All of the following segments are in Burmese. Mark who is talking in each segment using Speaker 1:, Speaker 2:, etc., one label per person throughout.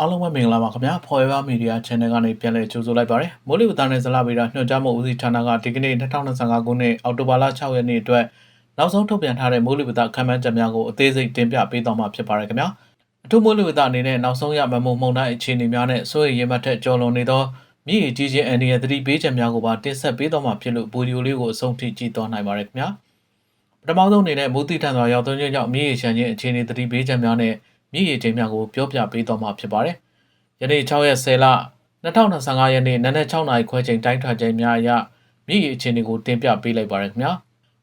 Speaker 1: အားလုံးပဲမင်္ဂလာပါခင်ဗျာ Forever Media Channel ကနေပြန်လည်ကြိုဆိုလိုက်ပါရစေမိုးလေဝသနဲ့ဇလဗေဒညွှန်ကြားမှုဦးစီးဌာနကဒီကနေ့2025ခုနှစ်အောက်တိုဘာလ6ရက်နေ့အတွက်နောက်ဆုံးထုတ်ပြန်ထားတဲ့မိုးလေဝသခန့်မှန်းချက်များကိုအသေးစိတ်တင်ပြပေးသွားမှာဖြစ်ပါတယ်ခင်ဗျာအထူးမိုးလေဝသအနေနဲ့နောက်ဆုံးရမမှုမှုန်တိုင်းအခြေအနေများနဲ့စိုးရိမ်ရမှတ်ထက်ကျော်လွန်နေသောမြည်ကြီးချင်းအန်ဒီရဲ့သတိပေးချက်များကိုပါတင်ဆက်ပေးသွားမှာဖြစ်လို့ဗီဒီယိုလေးကိုအဆုံးထိကြည့်သွားနိုင်ပါတယ်ခင်ဗျာပထမဆုံးအနေနဲ့မိုးတိထန်စွာရောက်သွင်းခြင်းကြောင့်မြည်ရချန်ခြင်းအခြေအနေသတိပေးချက်များနဲ့ မြည်ရခြင်းများကိုပြောပြပေးသွားမှာဖြစ်ပါတယ်ယနေ့6ရက်10လ2025ရက်နေ့နနက်6နာရီခွဲချိန်တိုင်းထွာချိန်များအရမြည်ရအခြေအနေကိုတင်ပြပေးလိုက်ပါရခင်ဗျာ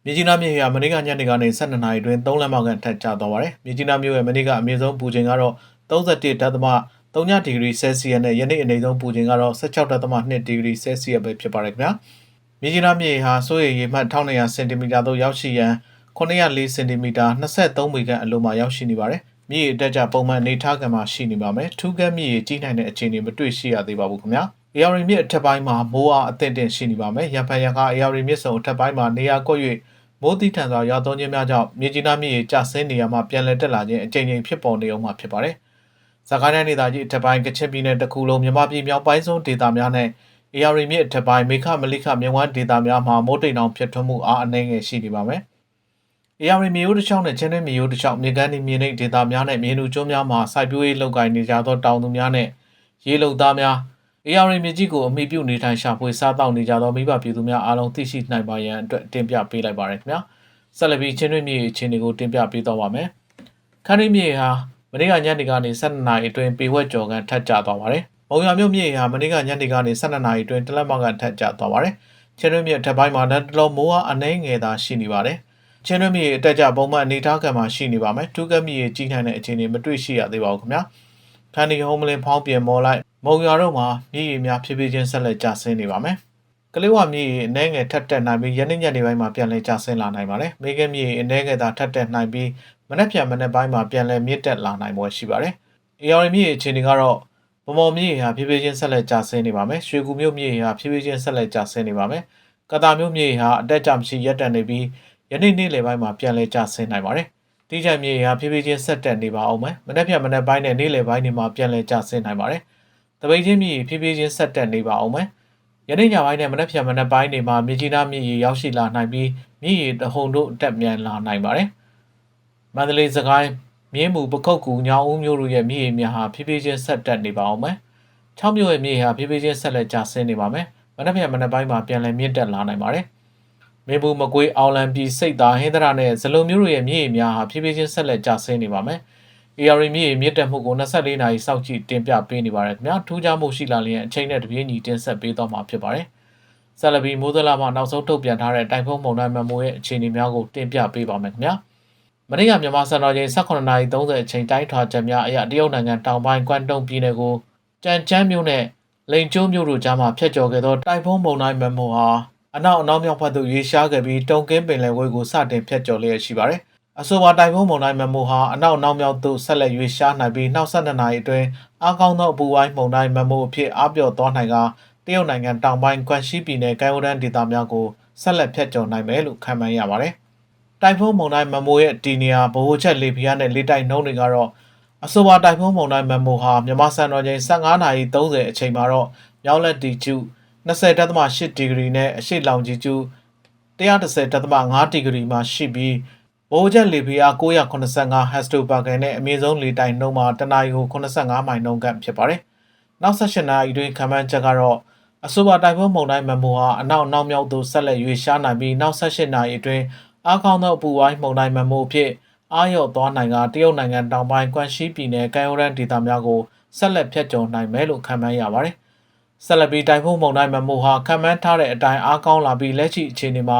Speaker 1: မြကြီးနားမြို့ရမနေ့ကညနေကနေ12နာရီတွင်3လက်မောက်ခန့်ထပ်ကျသွားပါတယ်မြကြီးနားမြို့ရဲ့မနေ့ကအမြင့်ဆုံးပူချိန်ကတော့31ဒသမ3ဒီဂရီဆဲလ်စီယပ်နဲ့ယနေ့အနေဆုံးပူချိန်ကတော့16ဒသမ2ဒီဂရီဆဲလ်စီယပ်ပဲဖြစ်ပါတယ်ခင်ဗျာမြကြီးနားမြို့ဟာစိုးရိမ်ရေမှတ်1200စင်တီမီတာသို့ရောက်ရှိရန်904စင်တီမီတာ23မီဂန်အလိုမှာရောက်ရှိနေပါတယ် မြည်အတက်ကြပုံမှန်နေထားကံမှာရှိနေပါမယ်ထူးကမ်းမြည်ကြီးနိုင်တဲ့အခြေအနေမတွေ့ရှိရသေးပါဘူးခင်ဗျာအေယာရီမြစ်အထက်ပိုင်းမှာမိုးအားအသင့်တင်ရှိနေပါမယ်ရံဖန်ရံခါအေယာရီမြစ်စုံအထက်ပိုင်းမှာနေရာကွက်၍မိုးတိထန်စွာရောက်သွန်းခြင်းများကြောင့်မြေကြီးနားမြစ်ကျဆင်းနေရမှပြန်လည်တက်လာခြင်းအကြိမ်ကြိမ်ဖြစ်ပေါ်နေအောင်မှာဖြစ်ပါတယ်။စကိုင်းတိုင်းဒေသကြီးအထက်ပိုင်းကချင်ပြည်နယ်တစ်ခုလုံးမြန်မာပြည်မြောက်ပိုင်းဆုံးဒေသများနဲ့အေယာရီမြစ်အထက်ပိုင်းမေခမလိခမြဝန်းဒေသများမှာမိုးတိမ်အောင်ဖြစ်ထွန်းမှုအားအနှဲငယ်ရှိနေပါမယ်။ အေယာရီမြေရိုးတစ်ချောင်းနဲ့ချင်းတွင်းမြေရိုးတစ်ချောင်းမြေကမ်းဒီမြေနိဒေသများနဲ့မြေနူကျွန်းများမှာစိုက်ပျိုးရေးလုပ်ကိုင်နေကြသောတောင်သူများနဲ့ရေလုံသားများအေယာရီမြေကြီးကိုအမိပြုနေထိုင်ရှာဖွေစားတောက်နေကြသောမိဘပြည်သူများအားလုံးသိရှိနိုင်ပါရန်အတွက်တင်ပြပေးလိုက်ပါရခင်ဗျာဆက်လက်ပြီးချင်းတွင်းမြေအခြေအနေကိုတင်ပြပေးတော့ပါမယ်ခန်းရင်းမြေဟာမနေ့ကညနေကနေ12နာရီအတွင်းပေဝက်ကျော်ကန်ထပ်ကျသွားပါတယ်မုံရမြို့မြေဟာမနေ့ကညနေကနေ12နာရီအတွင်းတလက်မောက်ကန်ထပ်ကျသွားပါတယ်ချင်းတွင်းမြေထပ်ပိုင်းမှာလက်တလုံးမိုးအားအနှဲငယ်သာရှိနေပါတယ် ချင်းတွင်းမြေအတက်ကြပုံမှန်အနေထားကံမှာရှိနေပါမယ်ထူးကပ်မြေကြီးနိုင်တဲ့အခြေအနေမတွေ့ရှိရသေးပါဘူးခင်ဗျာခန္ဒီဟုံးမလင်းဖောင်းပြင်မော်လိုက်မုံရွာတို့မှာမြေရီများဖြည်းဖြည်းချင်းဆက်လက်ကျဆင်းနေပါမယ်ကလေးဝမြေရီအနှဲငယ်ထက်တက်နိုင်ပြီးရနေ့ညနေပိုင်းမှာပြန်လည်ကျဆင်းလာနိုင်ပါတယ်မေကမြေရီအနှဲငယ်သာထက်တက်နိုင်ပြီးမနက်ဖြန်မနက်ပိုင်းမှာပြန်လည်မြင့်တက်လာနိုင်ပွဲရှိပါတယ်အေယော်ရီမြေအခြေအနေကတော့ဗမော်မြေဟာဖြည်းဖြည်းချင်းဆက်လက်ကျဆင်းနေပါမယ်ရွှေကူမြို့မြေဟာဖြည်းဖြည်းချင်းဆက်လက်ကျဆင်းနေပါမယ်ကတာမြို့မြေဟာအတက်ကြမရှိရက်တက်နေပြီး ယနေ့နေ့လယ်ပိုင်းမှာပြန်လည်ကျဆင်းနိုင်ပါတယ်။တိကျမြေဟာဖြည်းဖြည်းချင်းဆက်တက်နေပါအောင်မယ်။မနေ့ဖြန်မနေ့ပိုင်းနဲ့နေ့လယ်ပိုင်းတွေမှာပြန်လည်ကျဆင်းနိုင်ပါတယ်။တပိတ်ချင်းမြေဖြည်းဖြည်းချင်းဆက်တက်နေပါအောင်မယ်။ယနေ့ညပိုင်းနဲ့မနေ့ဖြန်မနေ့ပိုင်းတွေမှာမြေကြီးနားမြေရေရောက်ရှိလာနိုင်ပြီးမြေရေတဟုန်တို့တက်မြန်လာနိုင်ပါတယ်။မန္တလေးစကိုင်းမြင်းမူပခုတ်ကူညောင်ဦးမျိုးတို့ရဲ့မြေရေများဟာဖြည်းဖြည်းချင်းဆက်တက်နေပါအောင်မယ်။6မြို့ရဲ့မြေဟာဖြည်းဖြည်းချင်းဆက်လက်ကျဆင်းနေပါမယ်။မနေ့ဖြန်မနေ့ပိုင်းမှာပြန်လည်မြင့်တက်လာနိုင်ပါတယ်။ မင်းဘူးမကွေးအောင်လံပြည်စိတ်သားဟင်းသရနဲ့ဇလုံမျိုးတို့ရဲ့မြေရည်များဟာဖြည်းဖြည်းချင်းဆက်လက်ကျဆင်းနေပါမယ်။ AR မြေရည်မြင့်တက်မှုကို24နာရီစောင့်ကြည့်တင်ပြပေးနေပါတယ်ခင်ဗျာ။ထူးခြားမှုရှိလာလျင်အချိန်နဲ့တပြေးညီတင်ဆက်ပေးသွားမှာဖြစ်ပါတယ်။ဆက်လက်ပြီးမိုးသလာမှနောက်ဆုံးထုတ်ပြန်ထားတဲ့တိုင်ဖုန်းမုန်တိုင်းမမိုးရဲ့အခြေအနေများကိုတင်ပြပေးပါမယ်ခင်ဗျာ။မနေ့ကမြန်မာစံတော်ချိန်18:30အချိန်တိုင်းထွာချက်များအရတရုတ်နိုင်ငံတောင်ပိုင်းကွမ်တုံပြည်နယ်ကိုကြံချမ်းမြို့နဲ့လိန်ကျိုးမြို့တို့ကြားမှာဖျက်ကျော်ခဲ့သောတိုင်ဖုန်းမုန်တိုင်းမမိုးဟာ အနောက်အနောက်မြောက်ဘက်သို့ရွေးရှားခဲ့ပြီးတုံကင်းပင်လယ်ဝဲကိုစတင်ဖျက်ကျော်လျက်ရှိပါတယ်။အဆိုပါတိုင်ဖုန်းမုန်တိုင်းမမိုဟာအနောက်အနောက်မြောက်သို့ဆက်လက်ရွေးရှားနိုင်ပြီးနောက်ဆက်နှစ်နာရီအတွင်းအားကောင်းသောအပူပိုင်းမုန်တိုင်းမမိုအဖြစ်အားပြော့သွားနိုင်ကတရုတ်နိုင်ငံတောင်ပိုင်းကွမ်ရှိပြည်နယ်ကဲဝရန်ဒေသများကိုဆက်လက်ဖျက်ကျော်နိုင်မယ်လို့ခန့်မှန်းရပါတယ်။တိုင်ဖုန်းမုန်တိုင်းမမိုရဲ့ဒီနေရာဗဟိုချက်လေပြင်းနဲ့လေတိုက်နှုန်းတွေကတော့အဆိုပါတိုင်ဖုန်းမုန်တိုင်းမမိုဟာမြန်မာစံတော်ချိန်15:30အချိန်မှာတော့မြောက်လက်တီကျူ 20.8ဒီဂရီနဲ့အရှိလောင်ကြီးကျူ130.5ဒီဂရီမှာရှိပြီးဘိုးချက်လေဖိအား985ဟက်စတိုပါကန်နဲ့အမြင့်ဆုံးလေတိုင်နှုန်းမှာတနအီကို85မိုင်နှုန်းကဖြစ်ပါတယ်။နောက်16နာရီအတွင်းခံမှန်းချက်ကတော့အဆိုပါတိုင်ဖုန်းမုန်တိုင်းမမိုဟာအနောက်နောက်မြောက်သို့ဆက်လက်ရွေ့ရှားနိုင်ပြီးနောက်18နာရီအတွင်းအားကောင်းသောအပူပိုင်းမုန်တိုင်းမမိုဖြစ်အားရော့သွားနိုင်ကတရုတ်နိုင်ငံတောင်ပိုင်းကွမ်ရှိပြည်နယ်ကမ်ယိုရန်ဒေသများကိုဆက်လက်ဖျက်ကျော်နိုင်မယ်လို့ခန့်မှန်းရပါတယ်။ ဆက်လက်ပြီးတိုင်ဖုန်းမုန်တိုင်းမမိုဟာခံမှန်းထားတဲ့အတိုင်းအားကောင်းလာပြီးလက်ရှိအခြေအနေမှာ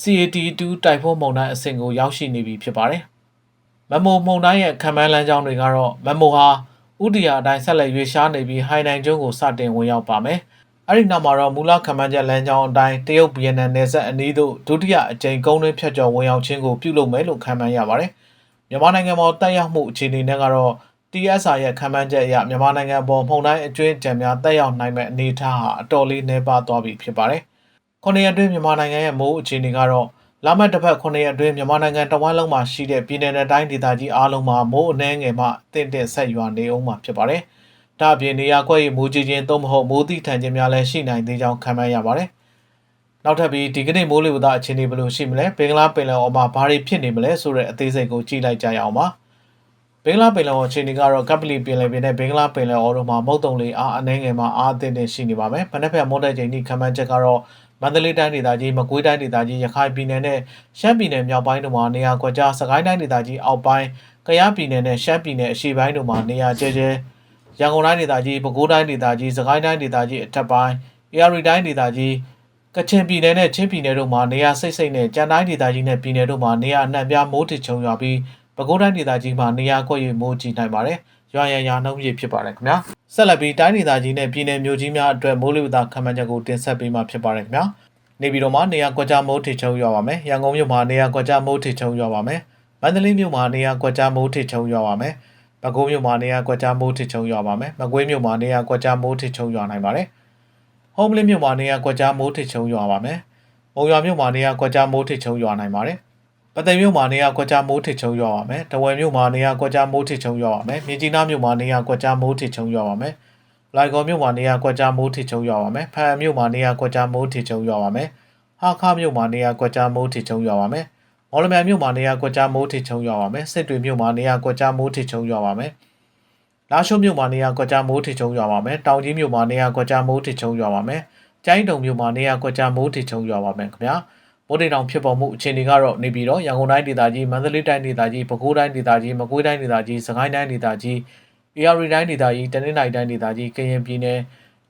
Speaker 1: CAT2 တိုင်ဖုန်းမုန်တိုင်းအဆင့်ကိုရောက်ရှိနေပြီဖြစ်ပါတယ်။မမိုမုန်တိုင်းရဲ့ခံမှန်းလမ်းကြောင်းတွေကတော့မမိုဟာဥတီယာအတိုင်းဆက်လက်ရွေးရှားနေပြီးဟိုင်နိုင်ကျွန်းကိုစတင်ဝင်ရောက်ပါမယ်။အဲ့ဒီနောက်မှာတော့မူလခံမှန်းချက်လမ်းကြောင်းအတိုင်းတရုတ်ဗီယက်နမ်နယ်စပ်အနီးသို့ဒုတိယအကြိမ်ကုန်းတွင်းဖြတ်ကျော်ဝင်ရောက်ခြင်းကိုပြုလုပ်မယ်လို့ခံမှန်းရပါတယ်။မြန်မာနိုင်ငံမှာတက်ရောက်မှုအခြေအနေနဲ့ကတော့ TSR ရဲ့ခံမှန်းချက်အရမြန်မာနိုင်ငံပေါ်မှုန်တိုင်းအကျွင်းတံများတက်ရောက်နိုင်မဲ့အနေအထားဟာအတော်လေးနှဲပါသွားပြီဖြစ်ပါတယ်။ခုနှစ်ရက်အတွင်းမြန်မာနိုင်ငံရဲ့မိုးအခြေအနေကတော့လာမယ့်တစ်ပတ်ခုနှစ်ရက်အတွင်းမြန်မာနိုင်ငံတဝန်းလုံးမှာရှိတဲ့ပြည်내နဲ့တိုင်းဒေသကြီးအားလုံးမှာမိုးအနှဲငယ်မှတင့်တဲ့ဆက်ရွာနေအောင်မှာဖြစ်ပါတယ်။ဒါအပြင်နေရာကွက်ရီမိုးကြီးခြင်းသို့မဟုတ်မိုးတိထန်ခြင်းများလည်းရှိနိုင်သေးကြောင်းခန့်မှန်းရပါတယ်။နောက်ထပ်ပြီးဒီကနေ့မိုးလေဝသအခြေအနေဘယ်လိုရှိမလဲ။ဘင်္ဂလားပင်လယ်အော်မှာဘာတွေဖြစ်နေမလဲဆိုတဲ့အသေးစိတ်ကိုကြည့်လိုက်ကြရအောင်ပါ။ ဘင်္ဂလားပင်လယ်အော်အခြေအနေကတော့ကပလီပင်လယ်ပြင်နဲ့ဘင်္ဂလားပင်လယ်အော်တို့မှာမုတ်တုံလေအားအနှဲငယ်မှာအားအသင့်တင်ရှိနေပါမယ်။မနေ့ကမွန်တဲ့ချိန်ထိခန့်မှန်းချက်ကတော့မန္တလေးတိုင်းဒေသကြီးမကွေးတိုင်းဒေသကြီးရခိုင်ပြည်နယ်နဲ့ရှမ်းပြည်နယ်မြောက်ပိုင်းတို့မှာနေရာကွက်ကြားစကိုင်းတိုင်းဒေသကြီးအောက်ပိုင်းကယားပြည်နယ်နဲ့ရှမ်းပြည်နယ်အရှေ့ပိုင်းတို့မှာနေရာကျဲကျဲရန်ကုန်တိုင်းဒေသကြီးပဲခူးတိုင်းဒေသကြီးစကိုင်းတိုင်းဒေသကြီးအထက်ပိုင်းအေရီတိုင်းဒေသကြီးကချင်ပြည်နယ်နဲ့ချင်းပြည်နယ်တို့မှာနေရာစိတ်စိတ်နဲ့ကြံတိုင်းဒေသကြီးနဲ့ပြည်နယ်တို့မှာနေရာအနှံ့ပြားမိုးထစ်ချုံရွာပြီး ပဲခူးတိုင်းဒေသကြီးမှာနေရာကွက်ရွေမိုးကြီးနိုင်ပါတယ်ရွာရန်ရာနှုန်းပြည့်ဖြစ်ပါတယ်ခင်ဗျာဆက်လက်ပြီးတိုင်းဒေသကြီးနဲ့ပြည်နယ်မြို့ကြီးများအတွက်မိုးလေဝသခန့်မှန်းချက်ကိုတင်ဆက်ပေးမှာဖြစ်ပါတယ်ခင်ဗျာနေပြည်တော်မှာနေရာကွက်ကြားမိုးထစ်ချုံရွာပါမယ်။ရန်ကုန်မြို့မှာနေရာကွက်ကြားမိုးထစ်ချုံရွာပါမယ်။မန္တလေးမြို့မှာနေရာကွက်ကြားမိုးထစ်ချုံရွာပါမယ်။ပဲခူးမြို့မှာနေရာကွက်ကြားမိုးထစ်ချုံရွာပါမယ်။မကွေးမြို့မှာနေရာကွက်ကြားမိုးထစ်ချုံရွာနိုင်ပါတယ်။ဟုံးမလင်းမြို့မှာနေရာကွက်ကြားမိုးထစ်ချုံရွာပါမယ်။မုံရွာမြို့မှာနေရာကွက်ကြားမိုးထစ်ချုံရွာနိုင်ပါတယ်။ ပသိမ်မြို့မှာနေရာကွက်ကြားမိုးထစ်ချုံရွာပါမယ်။တဝယ်မြို့မှာနေရာကွက်ကြားမိုးထစ်ချုံရွာပါမယ်။မြင်းကြီးနားမြို့မှာနေရာကွက်ကြားမိုးထစ်ချုံရွာပါမယ်။လိုက်ကော်မြို့မှာနေရာကွက်ကြားမိုးထစ်ချုံရွာပါမယ်။ဖန်မြို့မှာနေရာကွက်ကြားမိုးထစ်ချုံရွာပါမယ်။ဟာခမြို့မှာနေရာကွက်ကြားမိုးထစ်ချုံရွာပါမယ်။မော်လမြိုင်မြို့မှာနေရာကွက်ကြားမိုးထစ်ချုံရွာပါမယ်။စစ်တွေမြို့မှာနေရာကွက်ကြားမိုးထစ်ချုံရွာပါမယ်။လာရှိုးမြို့မှာနေရာကွက်ကြားမိုးထစ်ချုံရွာပါမယ်။တောင်ကြီးမြို့မှာနေရာကွက်ကြားမိုးထစ်ချုံရွာပါမယ်။ကျိုင်းတုံမြို့မှာနေရာကွက်ကြားမိုးထစ်ချုံရွာပါမယ်ခင်ဗျာ။ မိုးတိမ်တောင်ဖြစ်ပေါ်မှုအခြေအနေကတော့နေပြည်တော်ရန်ကုန်တိုင်းဒေသကြီးမန္တလေးတိုင်းဒေသကြီးပဲခူးတိုင်းဒေသကြီးမကွေးတိုင်းဒေသကြီးစကိုင်းတိုင်းဒေသကြီးအေရီတိုင်းဒေသကြီးတနင်္သာရီတိုင်းဒေသကြီးကရင်ပြည်နယ်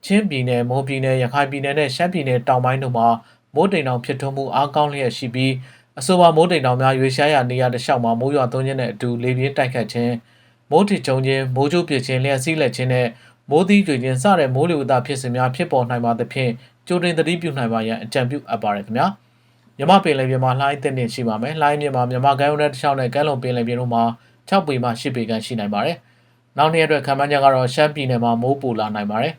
Speaker 1: ချင်းပြည်နယ်မွန်ပြည်နယ်ရခိုင်ပြည်နယ်နဲ့ရှမ်းပြည်နယ်တောင်ပိုင်းတို့မှာမိုးတိမ်တောင်ဖြစ်ထွန်းမှုအားကောင်းလျက်ရှိပြီးအဆိုပါမိုးတိမ်တောင်များရွေရှားရာနေရာတစ်လျှောက်မှာမိုးရွာသွန်းခြင်းနဲ့အတူလေပြင်းတိုက်ခတ်ခြင်းမိုးထစ်ချုံခြင်းမိုးကြိုးပစ်ခြင်းလျှက်စီးလက်ခြင်းနဲ့မိုးသီးကြွေခြင်းစတဲ့မိုးလေဝသဖြစ်စဉ်များဖြစ်ပေါ်နိုင်ပါသဖြင့်ကြိုတင်သတိပြုနိုင်ပါရန်အကြံပြုအပ်ပါတယ်ခင်ဗျာ မြမပင်လယ်ပြင်မှာလှိုင်းတက်နေရှိပါမယ်လှိုင်းမြမှာမြမကမ်းရိုးတစ်လျှောက်နဲ့ကမ်းလွန်ပင်လယ်ပြင်တို့မှာ6ပေမှ10ပေခန့်ရှိနိုင်ပါတယ်နောက်နေ့အတွက်ခံမှန်းချက်ကတော့ရှမ်းပြည်နယ်မှာမိုးပူလာနိုင်ပါတယ်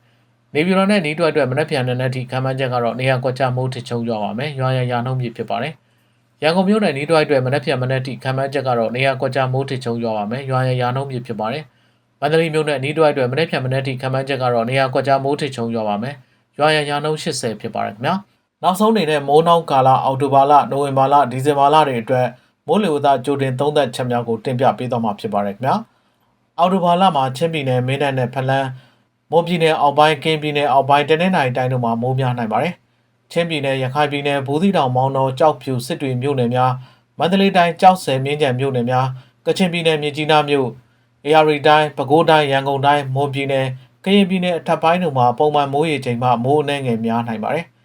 Speaker 1: နေပြည်တော်နဲ့နီးတွက်အတွက်မနက်ဖြန်နဲ့နေ့ထိခံမှန်းချက်ကတော့နေရာကွက်ကြားမိုးထချုံရွာပါမယ်။ရွာရန်ရာနှုန်းပြဖြစ်ပါတယ်။ရန်ကုန်မြို့နယ်နီးတွက်အတွက်မနက်ဖြန်မနက်ထိခံမှန်းချက်ကတော့နေရာကွက်ကြားမိုးထချုံရွာပါမယ်။ရွာရန်ရာနှုန်းပြဖြစ်ပါတယ်။မန္တလေးမြို့နယ်နီးတွက်အတွက်မနက်ဖြန်မနက်ထိခံမှန်းချက်ကတော့နေရာကွက်ကြားမိုးထချုံရွာပါမယ်။ရွာရန်ရာနှုန်း80ဖြစ်ပါတယ်ခင်ဗျာ။ နောက်ဆုံးနေတဲ့မိုးနှောင်းကာလအောက်တိုဘာလနိုဝင်ဘာလဒီဇင်ဘာလတွေအတွက်မိုးလေဝသကြိုတင်သုံးသက်ချက်များကိုတင်ပြပေးသွားမှာဖြစ်ပါတယ်ခင်ဗျာ။အောက်တိုဘာလမှာချင်းပြည်နယ်မင်းတပ်နဲ့ဖလန်းမွန်ပြည်နယ်အောက်ပိုင်းကင်းပြည်နယ်အောက်ပိုင်းတနင်္သာရီတိုင်းတို့မှာမိုးများနိုင်ပါတယ်။ချင်းပြည်နယ်ရခိုင်ပြည်နယ်ဘူးသီးတောင်မောင်းတော်ကြောက်ဖြူစစ်တွေမြို့နယ်များမန္တလေးတိုင်းကြောက်ဆယ်မြင်းကြံမြို့နယ်များကချင်ပြည်နယ်မြစ်ကြီးနားမြို့အေရရီတိုင်းပဲခူးတိုင်းရန်ကုန်တိုင်းမွန်ပြည်နယ်ကရင်ပြည်နယ်အထက်ပိုင်းတို့မှာပုံမှန်မိုးရေချိန်မှမိုးအနှဲငယ်များနိုင်ပါတယ်။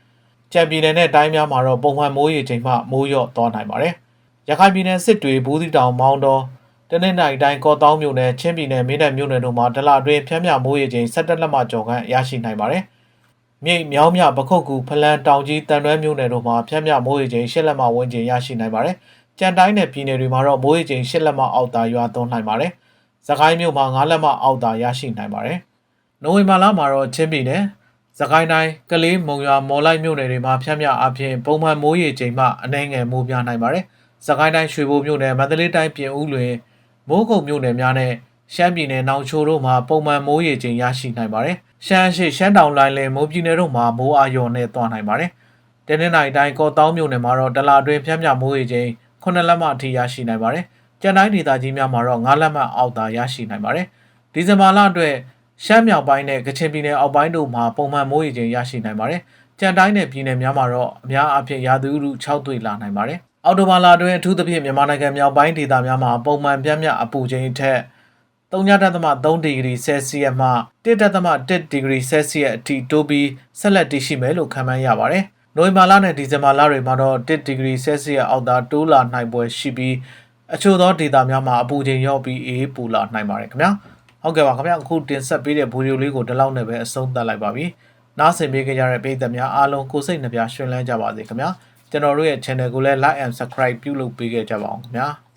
Speaker 1: ကြံပြည်နယ်နဲ့တိုင်းများမှာတော့ပုံမှန်မိုးရေချိန်မှမိုးလျော့သွားနိုင်ပါတယ်။ရခိုင်ပြည်နယ်စစ်တွေဘူးသီးတောင်မောင်းတော်တနင်္လာရီတိုင်းကော့တောင်းမြို့နယ်ချင်းပြည်နယ်မင်းတပ်မြို့နယ်တို့မှာဒလအတွင်းဖျက်မြမိုးရေချိန်17လက်မှကျော်ခန့်ရရှိနိုင်ပါတယ်။မြိတ်မြောင်းမြပခုတ်ကူဖလန်းတောင်ကြီးတန်တွဲမြို့နယ်တို့မှာဖျက်မြမိုးရေချိန်10လက်မှဝန်းကျင်ရရှိနိုင်ပါတယ်။ကြံတိုင်းနယ်ပြည်နယ်တွေမှာတော့မိုးရေချိန်10လက်မှအောက်သာရွာသွန်းနိုင်ပါတယ်။စကိုင်းမြို့မှာ9လက်မှအောက်သာရရှိနိုင်ပါတယ်။နိုဝင်ဘာလမှာတော့ချင်းပြည်နယ် စကိုင်းတိုင်းကလေးမုံရွာမော်လိုက်မြို့နယ်တွေမှာဖျက်မြအပြင်ပုံမှန်မိုးရေချိန်မှအနှဲငယ်မိုးများနိုင်ပါတယ်။စကိုင်းတိုင်းရွှေဘိုမြို့နယ်မန္တလေးတိုင်းပြင်ဦးလွင်မိုးကုတ်မြို့နယ်များနဲ့ရှမ်းပြည်နယ်နောင်ချိုတို့မှာပုံမှန်မိုးရေချိန်ရရှိနိုင်ပါတယ်။ရှမ်းရှိရှမ်းတောင်လိုင်းလယ်မိုးပြည်နယ်တို့မှာမိုးအယောနဲ့သွားနိုင်ပါတယ်။တနင်္လာရီတိုင်းကော့တောင်းမြို့နယ်မှာတော့တလာတွင်ဖျက်မြမိုးရေချိန်9လက်မှအထိရရှိနိုင်ပါတယ်။ကျန်တိုင်းဒေသကြီးများမှာတော့9လက်မှအောက်သာရရှိနိုင်ပါတယ်။ဒီဇင်ဘာလအတွက် ရှမ်းမြောက်ပိုင်းနဲ့ကချင်ပြည်နယ်အောက်ပိုင်းတို့မှာပုံမှန်မိုးရေချိန်ရရှိနိုင်ပါတယ်။ကြံတိုင်းနယ်ပြည်နယ်များမှာတော့အများအပြားရာသီဥတု6တွေ့လာနိုင်ပါတယ်။အော်တိုဘာလာတွင်အထူးသဖြင့်မြန်မာနိုင်ငံမြောက်ပိုင်းဒေသများမှာပုံမှန်ပြင်းပြအပူချိန်အထက်3.3ဒီဂရီဆဲလ်စီယပ်မှ1.1ဒီဂရီဆဲလ်စီယပ်အထိတိုးပြီးဆက်လက်တည်ရှိမယ်လို့ခန့်မှန်းရပါတယ်။နိုဝင်ဘာလနဲ့ဒီဇင်ဘာလတွေမှာတော့1ဒီဂရီဆဲလ်စီယပ်အောက်သာတိုးလာနိုင်ပွဲရှိပြီးအချို့သောဒေသများမှာအပူချိန်ရောက်ပြီးအေးပူလာနိုင်ပါတယ်ခင်ဗျာ။ ဟုတ်ကဲ့ပါခင်ဗျာအခုတင်ဆက်ပေးတဲ့ဗီဒီယိုလေးကိုဒီလောက်နဲ့ပဲအဆုံးသတ်လိုက်ပါပြီ။နားဆင်ပေးကြရတဲ့ပရိသတ်များအားလုံးကိုစိတ်နှပြရွှင်လန်းကြပါစေခင်ဗျာ။ကျွန်တော်တို့ရဲ့ channel ကိုလည်း like and subscribe ပြုလုပ်ပေးခဲ့ကြပါအောင်ခင်ဗျာ။